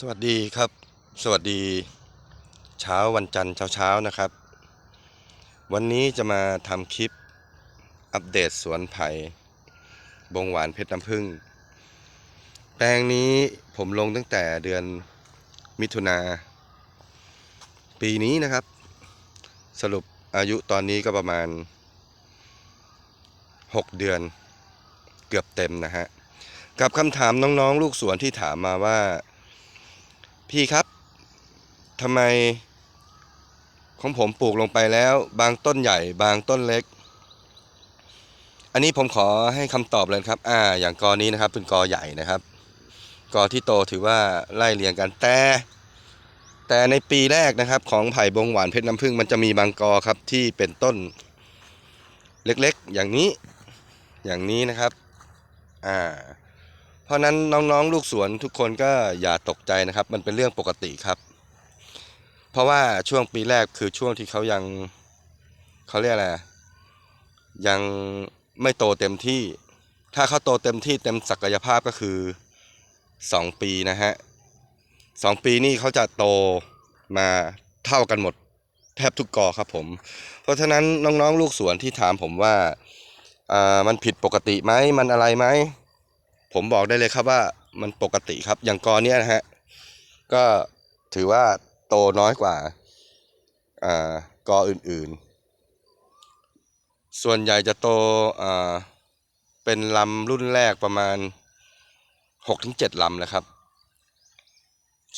สวัสดีครับ สวัสดีเช้าวันจันทร์เช้าๆนะครับ วันนี้จะมาทำคลิปอัปเดตสวนไผ่บงหวานเพชรน้ำผึ้งแปลงนี้ผมลงตั้งแต่เดือนมิถุนา ปีนี้นะครับ สรุปอายุตอนนี้ก็ประมาณ 6 เดือนเกือบเต็มนะฮะ กับคำถามน้องๆ ลูกสวนที่ถามมาว่า พี่ครับทำไม ของผมปลูกลงไปแล้ว บางต้นใหญ่ บางต้นเล็ก อันนี้ผมขอให้คำตอบเลยครับ อ่า อย่างกอนี้นะครับ เป็นกอใหญ่นะครับ กอที่โตถือว่าไล่เรียงกันแต่ แต่ในปีแรกนะครับ ของไผ่บงหวานเพชรน้ำผึ้งมันจะมีบางกอครับที่เป็นต้น เล็กๆ อย่างนี้ อย่างนี้นะครับ อ่า เพราะนั้นน้องๆ ลูกสวนทุกคนก็อย่าตกใจนะครับ มันเป็นเรื่องปกติครับ เพราะว่าช่วงปีแรกคือช่วงที่เขายังเขาเรียกอะไรยังไม่โตเต็มที่ ถ้าเขาโตเต็มที่เต็มศักยภาพก็คือสองปีนะฮะสองปีนี่เขาจะโตมาเท่ากันหมดแทบทุกกอครับผม เพราะฉะนั้นน้องๆ ลูกสวนที่ถามผมว่าอ่ามันผิดปกติไหมมันอะไรไหม ผมบอกได้เลยครับว่ามันปกติครับ อย่างกอเนี้ยนะฮะ ก็ถือว่าโตน้อยกว่าอ่ากออื่นๆ ส่วนใหญ่จะโตอ่าเป็นลำรุ่นแรกประมาณหกถึงเจ็ดลำนะครับ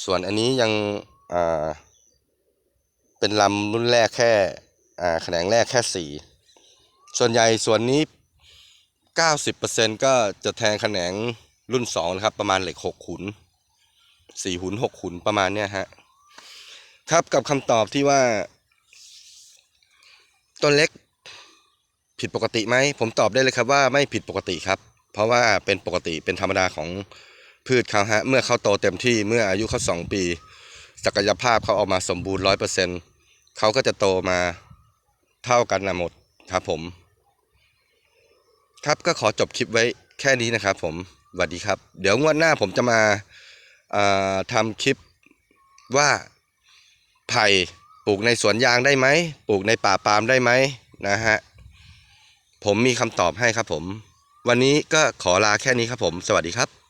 ส่วนอันนี้ยังอ่าเป็นลำรุ่นแรกแค่อ่าแขนงแรกแค่สี่ส่วนใหญ่ส่วนนี้ 90%ก็จะแทงแขนงรุ่น2นะครับ ประมาณเหล็ก 6 ขุน 4 หุน 6 ขุนประมาณเนี้ยฮะครับกับคำตอบที่ว่า ต้นเล็กผิดปกติไหม ผมตอบได้เลยครับว่าไม่ผิดปกติครับ เพราะว่าเป็นปกติเป็นธรรมดาของพืชเขาฮะ เมื่อเขาโตเต็มที่เมื่ออายุเขา 2 ปี ศักยภาพเขาออกมาสมบูรณ์100%เขาก็จะโตมาเท่ากันนะหมดครับผม ครับก็ขอจบคลิปไว้แค่นี้นะครับผมสวัสดีครับ เดี๋ยวงวดหน้าผมจะมาอ่าทำคลิปว่าไผ่ปลูกในสวนยางได้ไหมปลูกในป่าปาล์มได้ไหมนะฮะผมมีคำตอบให้ครับผม วันนี้ก็ขอลาแค่นี้ครับผม สวัสดีครับ